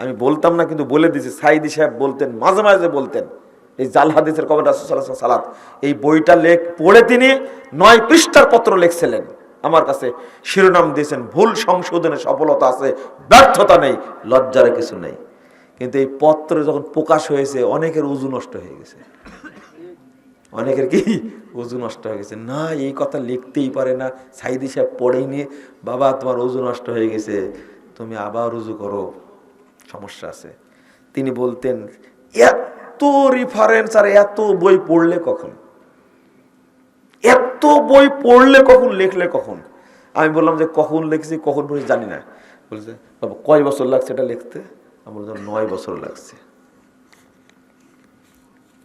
আমি বলতাম না, কিন্তু বলে দিয়েছি। সাইদি সাহেব বলতেন, মাঝে মাঝে বলতেন, এই জাল হাদিসের কবর রাসূল সালাত। এই বইটা লেখ, পড়ে তিনি নয় পৃষ্ঠার পত্র লিখছিলেন। আমার কাছে শিরোনাম দিয়েছেন, ভুল সংশোধনে সফলতা আছে, ব্যর্থতা নেই, লজ্জার কিছু নেই। কিন্তু এই পত্র যখন প্রকাশ হয়েছে, অনেকের উজু নষ্ট হয়ে গেছে। অনেকের কি উজু নষ্ট হয়ে গেছে? না, এই কথা লিখতেই পারে না। সাইদি সাহেব পড়েই নিয়ে বাবা, তোমার উজু নষ্ট হয়ে গেছে, তুমি আবার উজু করো। সমস্যা আছে। তিনি বলতেন, এত রিফারেন্স আর এত বই পড়লে কখন? এত বই পড়লে কখন, লিখলে কখন? আমি বললাম যে, কখন লিখছি, কখন পড়েছি জানি না। বলছে, বাবা, কয় বছর লাগছে এটা লিখতে? আমি বললাম, নয় বছর লাগছে।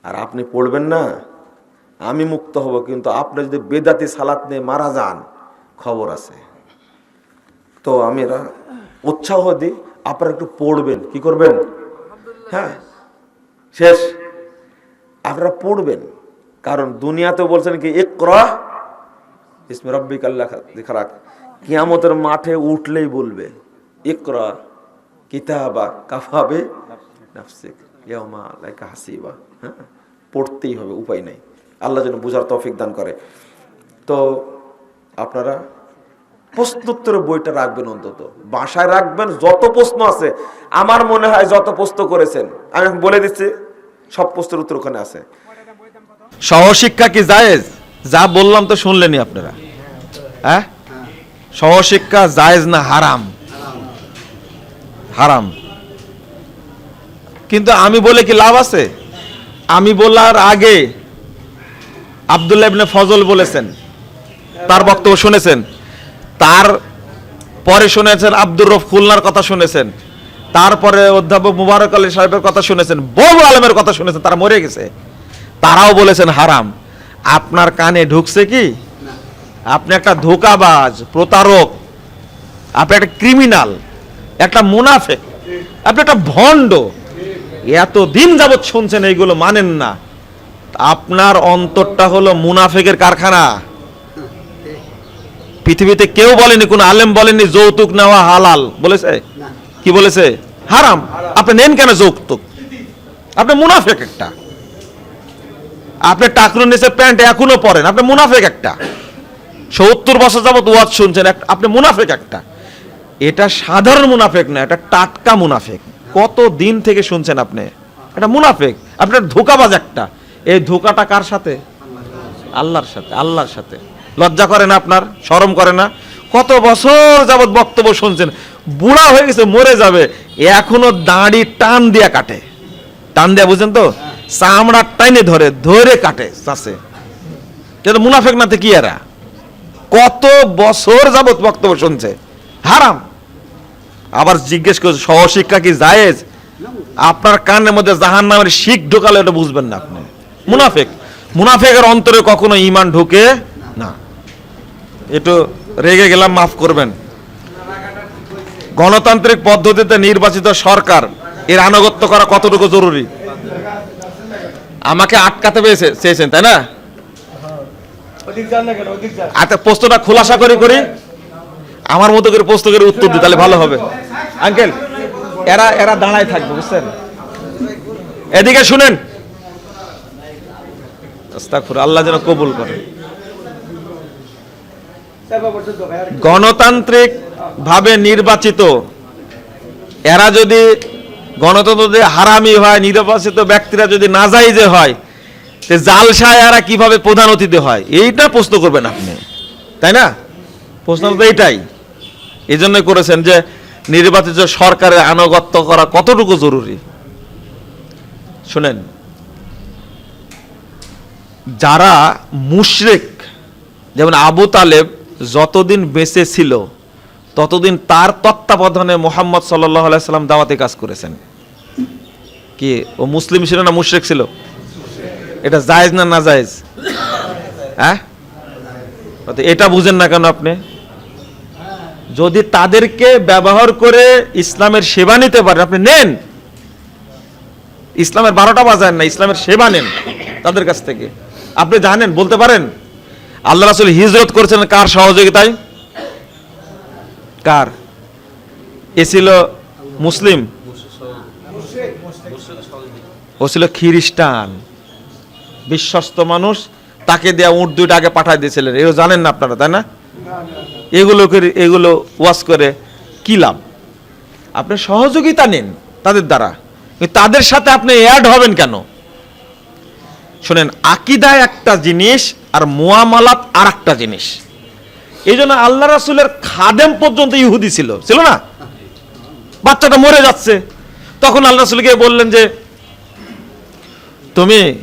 আর আপনি পড়বেন না। আমি মুক্ত হব, কিন্তু আপনি যদি বেদাতি সালাত নিয়ে মারা যান, খবর আছে। তো আমি এরা উৎসাহ দিই। আপনারা একটু পড়বেন। কি করবেন? হ্যাঁ শেষ। আপনারা পড়বেন। কারণ দুনিয়াতে বলছেন কি, ইকরা ইসমে রব্বিক আল্লাহ খারাক কিয়ামতের মাঠে উঠলেই বলবে, ইকরা কিতাবা কাফাবে হাসিবা। হ্যাঁ পড়তেই হবে, উপায় নেই। আল্লাহ যেন বুঝার তৌফিক দান করে। তো আপনারা প্রশ্নোত্তরের বইটা রাখবেন অন্তত। বাসায় রাখবেন, যত প্রশ্ন আছে, আমার মনে হয় যত প্রশ্ন করেছেন, আমি বলে দিচ্ছি, সব প্রশ্নের উত্তর ওখানে আছে। সহশিক্ষা কি জায়েজ? যা বললাম তো শুনলেনই আপনারা। হ্যাঁ? সহশিক্ষা জায়েজ না হারাম? হারাম। কিন্তু আমি বলে কি লাভ আছে? আমি বলার আগে আব্দুল্লাহ ফজল বলেছেন, তার বক্তব্য শুনেছেন। তার পরে শুনেছেন আব্দুর রফ খুলনার কথা শুনেছেন। তারপরে অধ্যাপক মুবারক আলী সাহেবের কথা শুনেছেন, বহু আলমের কথা শুনেছেন, তারা মরে গেছে। তারাও বলেছেন হারাম। আপনার কানে ঢুকছে কি? আপনি একটা ধোকাবাজ, প্রতারক, আপনি একটা ক্রিমিনাল একটা মুনাফেক, আপনি একটা ভণ্ড। এত দিন যাবৎ শুনছেন এইগুলো মানেন না। আপনার অন্তরটা হলো মুনাফেকের কারখানা। পৃথিবীতে কেউ বলেনি কোন আলেম বলেনি যৌতুক নেওয়া হালাল। বলেছে? কি বলেছে? হারাম। আপনি নেন কেন যৌতুক? আপনি মুনাফেক একটা। আপনি টাকরুন নিচে প্যান্ট এখনও পরেন আপনি মুনাফেক একটা। সত্তর বছর যাবত ওয়াজ শুনছেন আপনি মুনাফেক একটা। এটা সাধারণ মুনাফেক না এটা টাটকা মুনাফেক। কত দিন থেকে শুনছেন আপনি? এটা মুনাফেক। আপনার ধোকাবাজ একটা। এই ধোকাটা কার সাথে? আল্লাহর সাথে আল্লাহর সাথে। লজ্জা করে না আপনার? শরম করে না? কত বছর যাবৎ বক্তব্য শুনছেন? বুড়া হয়ে গেছে, মরে যাবে। এখনও দাঁড়ি টান দিয়া কাটে। টান দিয়া, বুঝছেন তো? চামড়া টাইনে ধরে ধরে কাটে চাষে এটা মুনাফেক নাতে কি এরা? কত বছর যাবৎ বক্তব্য শুনছে। হারাম। আবার জিজ্ঞেস করছে, সহশিক্ষা কি জায়েজ? আপনার কানের মধ্যে জাহান নামের শিখ ঢোকালে এটা বুঝবেন না আপনি। মুনাফেক। মুনাফেকের অন্তরে কখনো ইমান ঢুকে না। একটু রেগে গেলাম, মাফ করবেন। গণতান্ত্রিক পদ্ধতিতে নির্বাচিত সরকার, এর আনুগত্য করা কতটুকু জরুরি? আমাকে আটকাতে পেয়েছে- চেয়েছেন, তাই না? আচ্ছা প্রশ্নটা খোলাসা করে করি। আমার মতো করে প্রশ্ন করে উত্তর দিই, তাহলে ভালো হবে। আঙ্কেল, এরা এরা দাঁড়ায় থাকবে, বুঝছেন? এদিকে শুনেন। আল্লাহ যেন কবুল করে। গণতান্ত্রিক ভাবে নির্বাচিত, এরা যদি গণতন্ত্র যদি হারামি হয়, নির্বাচিত ব্যক্তিরা যদি নাজাইজে হয়, তে জালসায় এরা কীভাবে প্রধান অতিথি হয়? এইটা প্রশ্ন করবেন আপনি, তাই না? প্রশ্ন তো এইটাই। এই জন্যই করেছেন যে নির্বাচিত সরকারের আনুগত্য করা কতটুকু জরুরি? শুনেন, যারা মুশরিক, যেমন আবু তালেব যতদিন বেঁচে ছিল, ততদিন তার তত্ত্বাবধানে মোহাম্মদ সাল্লাহ সাল্লাম দাওয়াতে কাজ করেছেন। কি, ও মুসলিম ছিল না মুশরিক ছিল? এটা জায়েজ না না জায়েজ? হ্যাঁ? এটা বুঝেন না কেন আপনি? যদি তাদেরকে ব্যবহার করে ইসলামের সেবা নিতে পারেন, আপনি নেন। ইসলামের বারোটা বাজার না, ইসলামের সেবা নেন তাদের কাছ থেকে। আপনি জানেন, বলতে পারেন? আল্লাহ রাসুল হিজরত করেছেন কার সহযোগিতায়? কার? এ ছিল মুসলিম? ও ছিল খ্রিস্টান। বিশ্বস্ত মানুষ, তাকে দেয়া উঠ দুইটা আগে পাঠাই দিয়েছিলেন। এগুলো জানেন না আপনারা, তাই না? এগুলো করে, এগুলো ওয়াশ করে কি লাভ? আপনি সহযোগিতা নিন তাদের দ্বারা। তাদের সাথে আপনি অ্যাড হবেন কেন? শোনেন আকিদা একটা জিনিস আর মুয়ামালাত আর একটা জিনিস। এই জন্য আল্লাহ রাসুলের খাদেম পর্যন্ত ইহুদি ছিল। ছিল না? বাচ্চাটা মরে যাচ্ছে। তখন আল্লাহ রাসুলকে বললেন যে, তুমি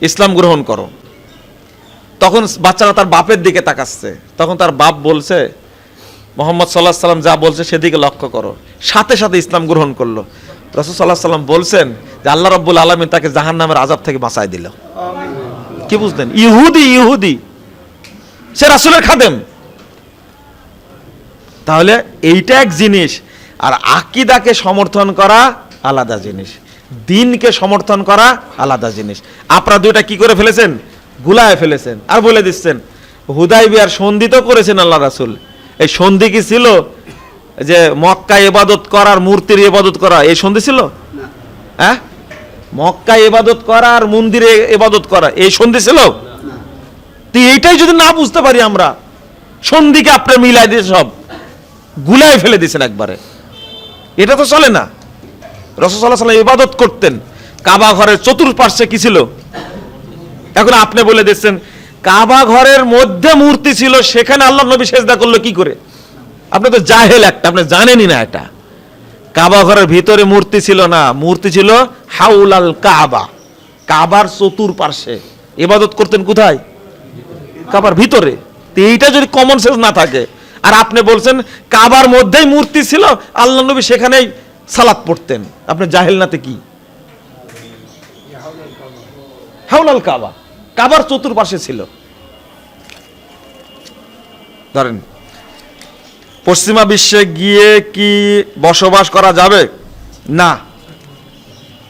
ইসলাম গ্রহণ করো। তখন বাচ্চারা তার বাপের দিকে তাকাচ্ছে। তখন তার বাপ বলছে, মোহাম্মদ সাল্লাহ সাল্লাম যা বলছে সেদিকে লক্ষ্য করো। সাথে সাথে ইসলাম গ্রহণ করল। রসুল সাল্লাহ সাল্লাম বলছেন যে, আল্লাহ রব্বুল আলমী তাকে জাহান নামের আজাব থেকে বাঁচাই দিল। কি বুঝলেন? ইহুদি ইহুদি। সে রাসুলের খাদেম। তাহলে এইটা এক জিনিস আর আকিদাকে সমর্থন করা আলাদা জিনিস। দিনকে সমর্থন করা আলাদা জিনিস। আপনারা দুইটা কি করে ফেলেছেন? গুলায় ফেলেছেন। আর বলে দিচ্ছেন হুদাই বিয়ার সন্ধি তো করেছেন আল্লাহ রাসুল। এই সন্ধি কি ছিল? যে মক্কা এবাদত করার মূর্তির এবাদত করা এই সন্ধি ছিল? হ্যাঁ? মক্কা এবাদত করা আর মন্দিরে এবাদত করা, এই সন্ধি ছিল? তো এইটাই যদি না বুঝতে পারি আমরা, সন্ধিকে আপনি মিলাই দিয়ে সব গুলাই ফেলে দিয়েছেন একবারে। এটা তো চলে না। রসসাল্লাহ সাল্লাম ইবাদত করতেন। কাবা ঘরের চতুর্পার্শ্বে কি ছিল? এখন আপনি বলে দিচ্ছেন, কাবা ঘরের মধ্যে মূর্তি ছিল, সেখানে আল্লাহ নবী সেজদা করল কি করে? আপনি তো জাহেল একটা, আপনি জানেনই না এটা। কাবা ঘরের ভিতরে মূর্তি ছিল না। মূর্তি ছিল হাউলাল কাবা। কাবার চতুর্পার্শ্বে। ইবাদত করতেন কোথায়? কাবার ভিতরে। এইটা যদি কমন সেন্স না থাকে, আর আপনি বলছেন কাবার মধ্যেই মূর্তি ছিল, আল্লাহ নবী সেখানেই সালাত পড়তেন। আপনি জাহেল নাতে কি? হাউলাল কাবা। কাবার চতুর চতুর্পাশে ছিল। ধরেন পশ্চিমা বিশ্বে গিয়ে কি বসবাস করা যাবে? না।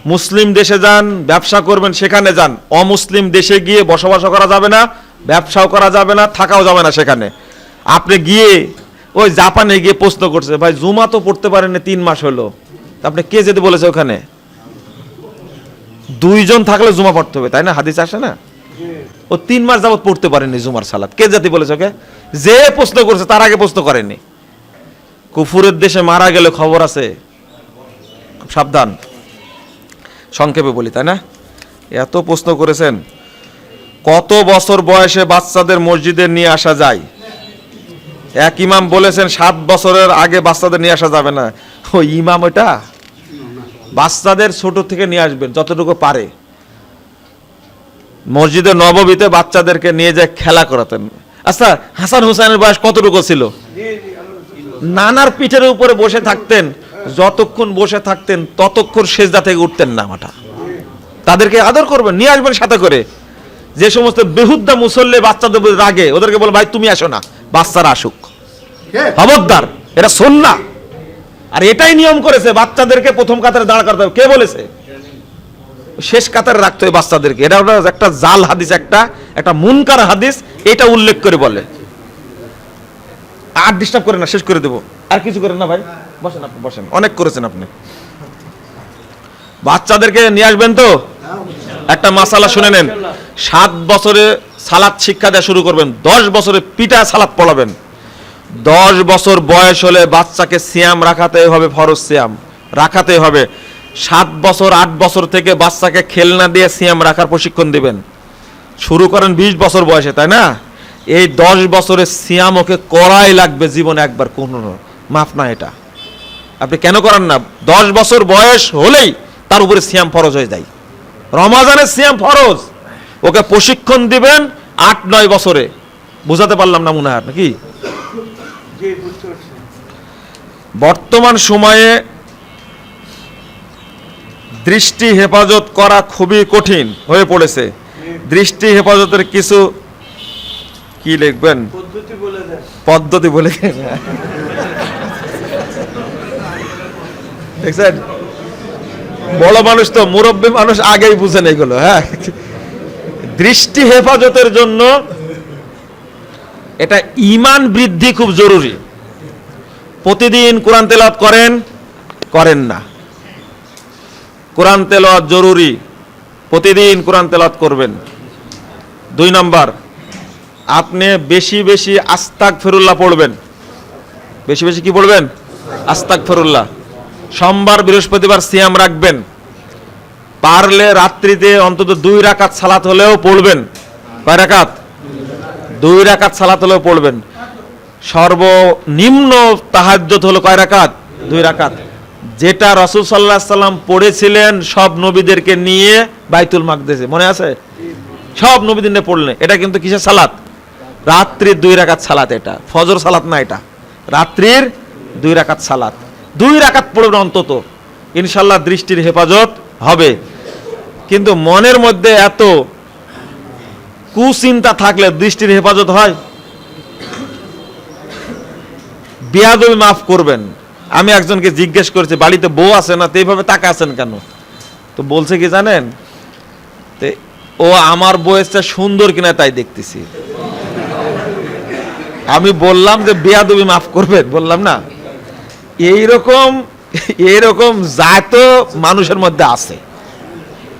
মুসলিম দেশে যান, ব্যবসা করবেন, সেখানে যান। অমুসলিম দেশে গিয়ে বসবাসও করা যাবে না, ব্যবসাও করা যাবে না, থাকাও যাবে না সেখানে। আপনি গিয়ে ওই জাপানে গিয়ে প্রশ্ন করছে, ভাই, জুমা তো পড়তে পারেন তিন মাস হলো। আপনি কে যেতে বলেছে ওখানে? দুইজন থাকলে জুমা পড়তে হবে, তাই না? হাদিস আসে না? ও তিন মাস যাবত পড়তে পারেনি জুমার সালাত। কে জাতি বলেছে ওকে? যে প্রশ্ন করছে, তার আগে প্রশ্ন করেনি। কুফুরের দেশে মারা গেলে খবর আছে? সাবধান। সংক্ষেপে বলি, তাই না? এত প্রশ্ন করেছেন, কত বছর বয়সে বাচ্চাদের মসজিদে নিয়ে আসা যায়? এক ইমাম বলেছেন, সাত বছরের আগে বাচ্চাদের নিয়ে আসা যাবে না। ও ইমাম ওটা বাচ্চাদের ছোট থেকে নিয়ে আসবেন, যতটুকু পারে। মসজিদে নববীতে বাচ্চাদেরকে নিয়ে যায় খেলা করাতেন। আচ্ছা হাসান হুসাইনের বয়স কতটুকু ছিল? নানার পিঠের উপরে বসে থাকতেন যতক্ষণ বসে থাকতেন ততক্ষণ সেজদা থেকে উঠতেন না মাটা তাদেরকে আদর করবেন নিয়ে আসবেন সাথে করে। যে সমস্ত বেহুদ্দা মুসল্লি বাচ্চাদের রাগে ওদেরকে বল ভাই তুমি আসো না বাচ্চারা আসুক। খবরদার এটা শোন না আর এটাই নিয়ম করেছে বাচ্চাদেরকে প্রথম কাতারে দাঁড় করতে হবে। কে বলেছে? শেষ কাতারে রাখতে হবে বাচ্চাদেরকে। এটা একটা জাল হাদিস একটা একটা মুনকার হাদিস এটা উল্লেখ করে বলে। আর ডিস্টার্ব করে না, শেষ করে দেবো। আর কিছু করেন না ভাই। বসেন আপনি, বসেন। অনেক করেছেন আপনি। বাচ্চাদেরকে নিয়ে আসবেন তো? একটা মাসালা শুনে নেন। সাত বছরে সালাদ শিক্ষা দেওয়া শুরু করবেন। দশ বছরে পিটা সালাদ পড়াবেন। দশ বছর বয়স হলে বাচ্চাকে সিয়াম রাখাতে হবে, ফরজ সিয়াম। রাখাতে হবে। সাত বছর, আট বছর থেকে বাচ্চাকে খেলনা দিয়ে সিয়াম রাখার প্রশিক্ষণ দিবেন। শুরু করেন বিশ বছর বয়সে, তাই না? এই দশ বছরের সিয়াম ওকে করাই লাগবে জীবনে একবার কোনো মাফ না এটা। আপনি কেন করেন না? দশ বছর বয়স হলেই তার উপরে সিয়াম ফরজ হয়ে যায়। রমাজানের সিয়াম ফরজ। ওকে প্রশিক্ষণ দিবেন আট, নয় বছরে। বুঝাতে পারলাম না মনে হয় নাকি? বর্তমান সময়ে দৃষ্টি হেফাজত করা খুবই কঠিন হয়ে পড়েছে। দৃষ্টি হেফাজতের কিছু কি লিখবেন? পদ্ধতি বলে দেন। দেখছেন? বড় মানুষ তো মুরব্বী মানুষ আগেই বুঝেন এগুলো হ্যাঁ? দৃষ্টি হেফাজতের জন্য এটা ইমান বৃদ্ধি খুব জরুরি। প্রতিদিন কোরআন তেলাওয়াত করেন করেন না। কোরআন তেলাওয়াত জরুরি। প্রতিদিন কোরআন তেলাওয়াত করবেন। দুই নাম্বার আপনি বেশি বেশি আস্তাক ফেরুল্লাহ পড়বেন। বেশি বেশি কি পড়বেন? আস্তাক ফেরুল্লাহ সোমবার বৃহস্পতিবার সিয়াম রাখবেন। পারলে রাত্রিতে অন্তত দুই রাকাত সালাত হলেও পড়বেন। কয় রাকাত? দুই রাকাত সালাত হলেও পড়বেন। সর্বনিম্ন তাহাজ্জত হলো কয় রাকাত? দুই রাকাত। যেটা রসুল সাল্লাহ সাল্লাম পড়েছিলেন সব নবীদেরকে নিয়ে বাইতুল মাকদেসে মনে আছে? সব নবীদের নিয়ে পড়লেন। এটা কিন্তু কিসের সালাত? রাত্রির দুই রাকাত সালাত এটা। ফজর সালাত না এটা। রাত্রির দুই রাকাত সালাত। দুই রাকাত পড়বেন অন্তত। ইনশাল্লাহ দৃষ্টির হেফাজত হবে। কিন্তু মনের মধ্যে এত কুচিন্তা থাকলে দৃষ্টির হেফাজত হয়? বিয়াদবি মাফ করবেন। আমি একজনকে জিজ্ঞেস করেছি, বাড়িতে বউ আছে না? তো এইভাবে তাকা আছেন কেন? তো বলছে কি জানেন? ও আমার বয়সটা সুন্দর কিনা তাই দেখতেছি। আমি বললাম যে বিয়াদবি মাফ করবে বললাম না। এইরকম এইরকম জাত মানুষের মধ্যে আছে।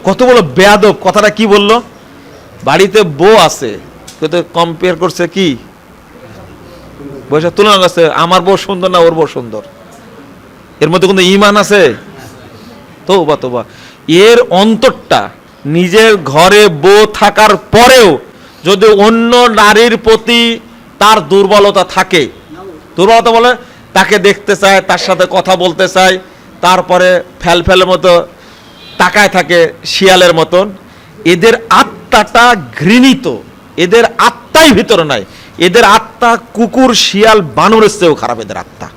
কত বড় বেয়াদব, কথাটা কি বলল? বাড়িতে বউ আছে কম্পেয়ার করছে কি? বয়সের তুলনা করছে, আমার বউ সুন্দর না ওর বউ সুন্দর? এর মধ্যে কোনো ইমান আছে? তো বা তোবা তোবা এর অন্তরটা নিজের ঘরে বউ থাকার পরেও যদি অন্য নারীর প্রতি তার দুর্বলতা থাকে। দুর্বলতা বলে তাকে দেখতে চায়, তার সাথে কথা বলতে চায়, তারপরে ফ্যাল ফ্যালের মতো তাকায় থাকে শিয়ালের মতন। এদের আত্মাটা ঘৃণিত। এদের আত্মাই ভিতরে নাই। এদের আত্মা কুকুর, শিয়াল, বানরের চেয়েও খারাপ এদের আত্মা।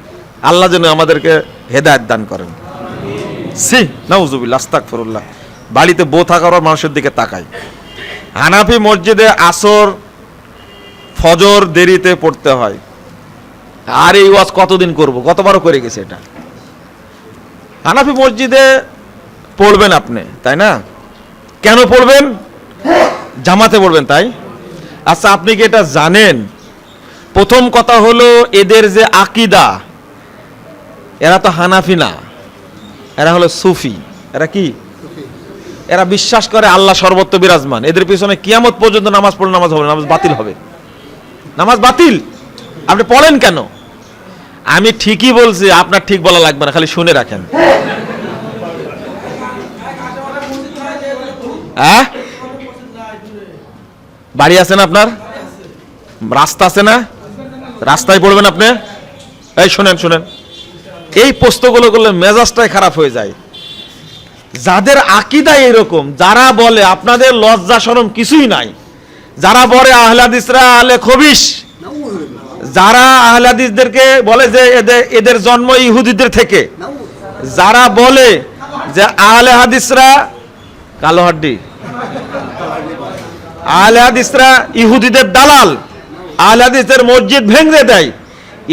আল্লাহ যেন আমাদেরকে হেদায়ত দান করেন। সি, নাউজুবিল্লাহ, আস্তাগফিরুল্লাহ। বাড়িতে বো থাকার মানুষের দিকে তাকাই হানাফি মসজিদে আসর ফজর দেরিতে পড়তে হয়। আর এই ওয়াজ কতদিন করব? কতবারও করে গেছে এটা? হানাফি মসজিদে পড়বেন আপনি, তাই না? কেন পড়বেন? জামাতে পড়বেন, তাই? আচ্ছা আপনি কি এটা জানেন? প্রথম কথা হলো এদের যে আকিদা, এরা তো হানাফি না, এরা হলো সুফি। এরা কি? এরা বিশ্বাস করে আল্লাহ সর্বত্র বিরাজমান। এদের পিছনে কিয়ামত পর্যন্ত নামাজ পড়লে নামাজ হবে নামাজ বাতিল হবে। নামাজ বাতিল। আপনি পড়েন কেন? আমি ঠিকই বলছি, আপনার ঠিক বলা লাগবে না, খালি শুনে রাখেন। হ্যাঁ? বাড়ি আছে না আপনার? রাস্তা আছে না? রাস্তায় পড়বেন আপনি? এই শোনেন শোনেন। এই পোস্তগুলো করলে মেজাজটাই খারাপ হয়ে যায়। যাদের আকিদা এরকম যারা বলে আপনাদের লজ্জা শরম কিছুই নাই। যারা বলে আহলাদিসরা আলে খবিস যারা আহলাদিসদেরকে বলে যে এদের এদের জন্ম ইহুদিদের থেকে, যারা বলে যে আহলে হাদিসরা কালো হাড্ডি, আহলে হাদিসরা ইহুদিদের দালাল, আহলে হাদিসের মসজিদ ভেঙে দেয়,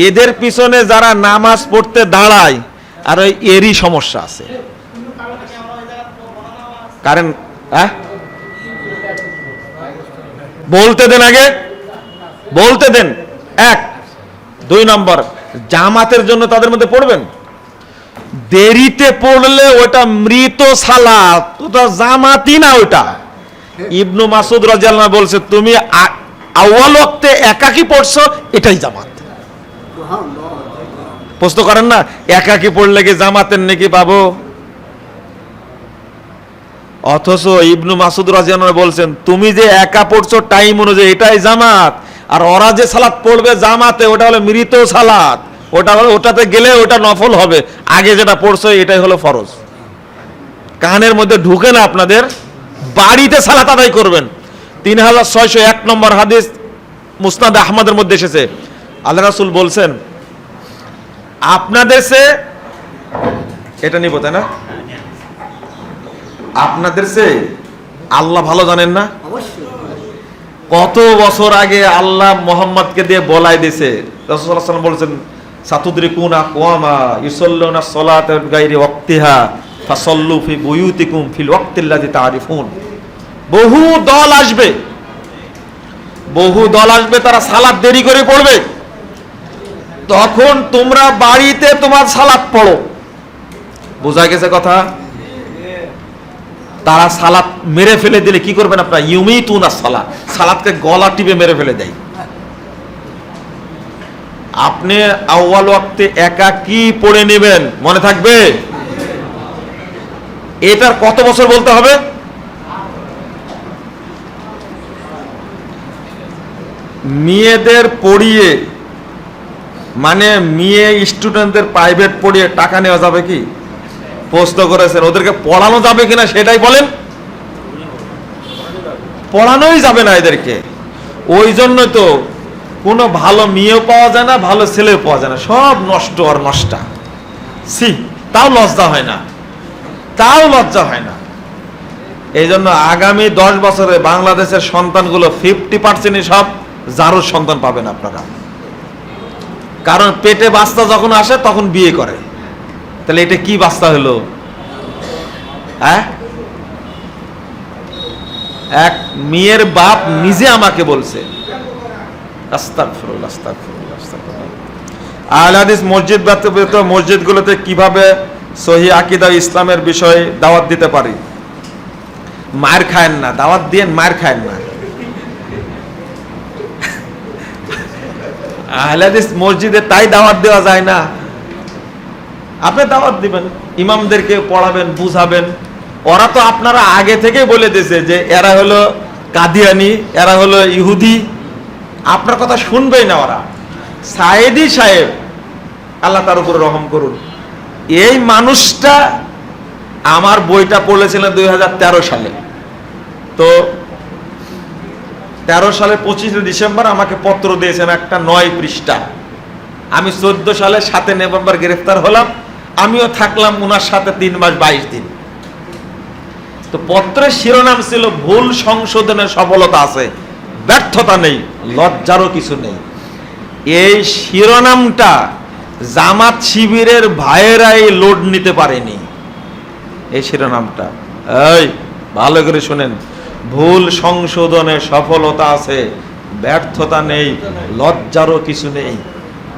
এদের পিছনে যারা নামাজ পড়তে দাঁড়ায়, আর ওই এরই সমস্যা আছে। কারণ হ্যাঁ? বলতে দেন আগে। বলতে দেন। এক। দুই নম্বর জামাতের জন্য তাদের মধ্যে পড়বেন? দেরিতে পড়লে ওটা মৃত সালাত। ওটা জামাতি না ওটা। ইবনু মাসুদ রাজিয়াল্লাহ বলছে তুমি আউয়াল ওয়াক্তে একাকি পড়ছো এটাই জামাত। প্রশ্ন করেন না একাকি পড়লে কি জামাতের নাকি পাবো? অথচ ইবনু মাসুদ রাজিয়ান বলছেন, তুমি যে একা পড়ছো টাইম অনুযায়ী, এটাই জামাত। আর ওরা যে সালাত পড়বে জামাতে, ওটা হলো মৃত সালাত। ওটা হলো, ওটাতে গেলে ওটা নফল হবে। আগে যেটা পড়ছো, এটাই হলো ফরজ। কানের মধ্যে ঢুকে না আপনাদের, বাড়িতে সালাত আদায় করবেন। তিন হাজার ছয়শো এক নম্বর হাদিস মুসনাদ আহমদের মধ্যে এসেছে। আল্লাহ রাসুল বলছেন, আপনাদের সে এটা নিব, তাই না? আপনাদের সে আল্লাহ ভালো জানেন না? কত বছর আগে আল্লাহ মোহাম্মদকে দিয়ে বলাই দিছে সাল্লাল্লাহু বলছেন সাতুদ্রিকুনা কুয়ামা ইউসাল্লুনা সলাত গায়রি ওয়াক্তিহা ফাসাল্লু ফি বুয়ুতিকুম ফিল ওয়াক্তিল্লাযী তারিফুন বহু দল আসবে। বহু দল আসবে তারা সালাত দেরি করে পড়বে। তখন তোমরা বাড়িতে তোমার সালাত পড়ো। বোঝা গেছে কথা? তারা সালাত মেরে ফেলে দিলে কি করবেন আপনার? ইউমি তু না সালা সালাদকে গলা টিপে মেরে ফেলে দেয়। আপনি আউ্বাল ওয়াক্তে একা কি পড়ে নেবেন? মনে থাকবে? এটার কত বছর বলতে হবে? মেয়েদের পড়িয়ে মানে মেয়ে স্টুডেন্টদের প্রাইভেট পড়িয়ে টাকা নেওয়া যাবে কি? প্রশ্ন করেছেন, ওদেরকে পড়ানো যাবে কিনা সেটাই বলেন। পড়ানোই যাবে না এদেরকে। ওই জন্য তো কোনো ভালো মেয়েও পাওয়া যায় না, ভালো ছেলেও পাওয়া যায় না। সব নষ্ট আর নষ্টা। সি তাও লজ্জা হয় না। তাও লজ্জা হয় না। এই জন্য আগামী দশ বছরে বাংলাদেশের সন্তানগুলো ফিফটি পার্সেন্টই সব জারোর সন্তান পাবেন আপনারা। কারণ পেটে বাচ্চা যখন আসে, তখন বিয়ে করে। তাহলে এটা কি বাচ্চা হলো? হ্যাঁ? এক মেয়ের বাপ নিজে আমাকে বলছে আস্তাগফিরুল্লাহ, আস্তাগফিরুল্লাহ, আস্তাগফিরুল্লাহ। আহলে হাদিস মসজিদ ব্যতীত মসজিদগুলোতে কীভাবে সহি আকিদা ইসলামের বিষয়ে দাওয়াত দিতে পারি? মার খায়েন না দাওয়াত দিয়ে মার খায়েন না। আহলে হাদিস মসজিদে তাই দাওয়াত দেওয়া যায় না। আপনি দাওয়াত দিবেন, ইমামদেরকে পড়াবেন, বুঝাবেন। ওরা তো আপনারা আগে থেকে বলে দিয়েছে যে এরা হলো কাদিয়ানি, এরা হলো ইহুদি। আপনার কথা শুনবেই না ওরা। সায়েদি সাহেব, আল্লাহ তার উপর রহম করুন। এই মানুষটা আমার বইটা পড়েছিলেন দুই হাজার তেরো সালে। তো তেরো সালে পঁচিশে ডিসেম্বর আমাকে পত্র দিয়েছেন একটা নয় পৃষ্ঠা। আমি চোদ্দ সালে সাতে নভেম্বর গ্রেফতার হলাম। আমিও থাকলাম ওনার সাথে তিন মাস বাইশ দিন। তো পত্রের শিরোনাম ছিল, ভুল সংশোধনের সফলতা আছে, ব্যর্থতা নেই, লজ্জারও কিছু নেই। এই শিরোনামটা জামাত শিবিরের ভাইয়েরাই লোড নিতে পারেনি। এই শিরোনামটা। এই, ভালো করে শুনেন। ভুল সংশোধনে সফলতা আছে, ব্যর্থতা নেই, লজ্জারও কিছু নেই।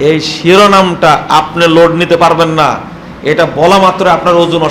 এই শিরোনামটা আপনি লোড নিতে পারবেন না এটা বলা মাত্র আপনার ওজন